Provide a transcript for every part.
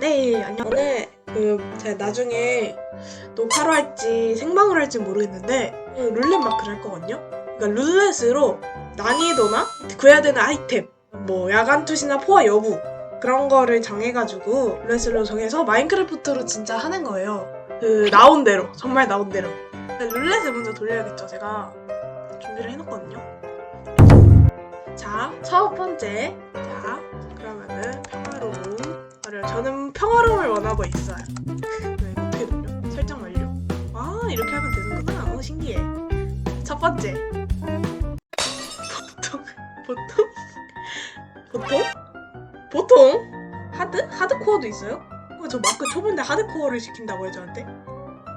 네, 안녕. 오늘 그 제가 나중에 녹화로 할지 생방으로 할지 모르겠는데 그 룰렛 마크를 할 거거든요. 그러니까 룰렛으로 난이도나 구해야 되는 아이템, 뭐 야간 투시나 포화 여부 그런 거를 정해가지고 룰렛으로 정해서 마인크래프트로 진짜 하는 거예요. 그 나온 대로 정말 나온 대로. 룰렛을 먼저 돌려야겠죠. 제가 준비를 해놓거든요. 자, 첫 번째. 자, 원하고 있어요. 네, 어떻게 돌려? 설정 완료. 아, 이렇게 하면 되는구나. 어, 신기해. 첫 번째. 보통, 보통? 보통? 보통? 하드? 하드코어도 있어요? 어, 저 마크 초반에 하드코어를 시킨다고 해요, 저한테?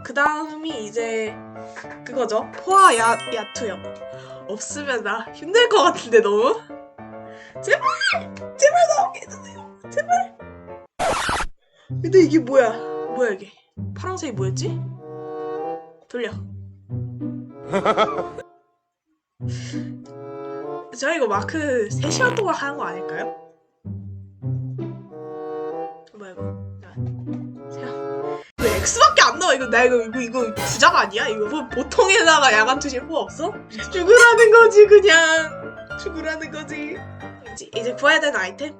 그 다음이 이제 그거죠. 포화 야, 야투요. 없으면 나 힘들 것 같은데 너무? 제발! 제발 나오게 해주세요. 제발! 근데 이게 뭐야? 뭐야 이게? 파란색이 뭐였지? 돌려. 제가 이거 마크 3시간 동안 하는 거 아닐까요? 뭐야 이거? 자, 제가 왜 X밖에 안 나와 이거 나 이거 이거 이거 부작 아니야? 이거 뭐 보통에다가 야간 투시 뭐 없어? 죽으라는 거지 그냥 죽으라는 거지. 이제 이제 구해야 되는 아이템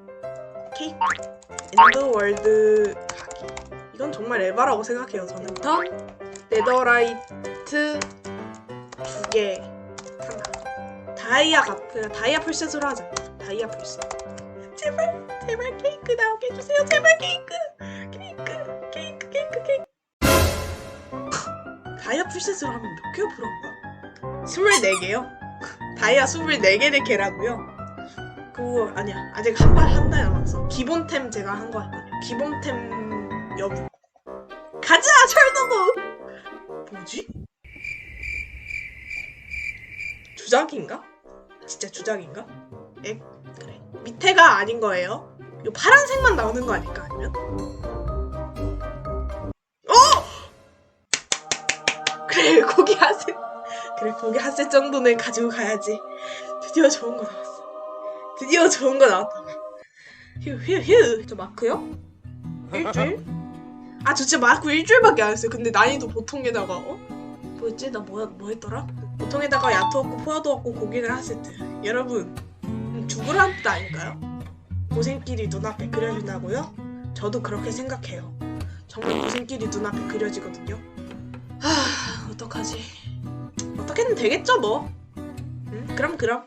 케이크 엔더월드 이건 정말 에바라고 생각해요 저는. 턴 네더라이트 두 개. 하나 다이아 가 그냥 다이아 풀셋으로 하자. 다이아 풀셋 제발 제발 케이크 나오게 해주세요. 제발 케이크! 케이크 케이크 케이크 케이크. 다이아 풀셋으로 하면 몇 개가 풀어온 거야? 24개요? 다이아 24개를 개라고요? 그거 아니야. 아직 한 발 한 달 남았어. 기본템 제가 한거 아니야. 기본템 여부 가자 철도구 뭐지? 주작인가? 진짜 주작인가? 에 그래 밑에가 아닌 거예요 이 파란색만 나오는 거 아닐까 아니면? 어! 그래 고기 한셋 그래 고기 한셋 정도는 가지고 가야지 드디어 좋은 거 나왔어 드디어 좋은 거 나왔다. 휴휴휴. 저 마크요? 일주일? 아, 저 진짜 마크 일주일밖에 안 했어요. 근데 난이도 보통에다가 어? 뭐였지? 나 뭐야 뭐 했더라? 보통에다가 야토 없고 포화도 없고 고기를 한 세트. 여러분 음, 죽으라는 뜻 아닐까요? 고생길이 눈앞에 그려진다고요? 저도 그렇게 생각해요. 정말 고생길이 눈앞에 그려지거든요. 하, 어떡하지? 어떻게든 되겠죠 뭐. 응? 그럼 그럼.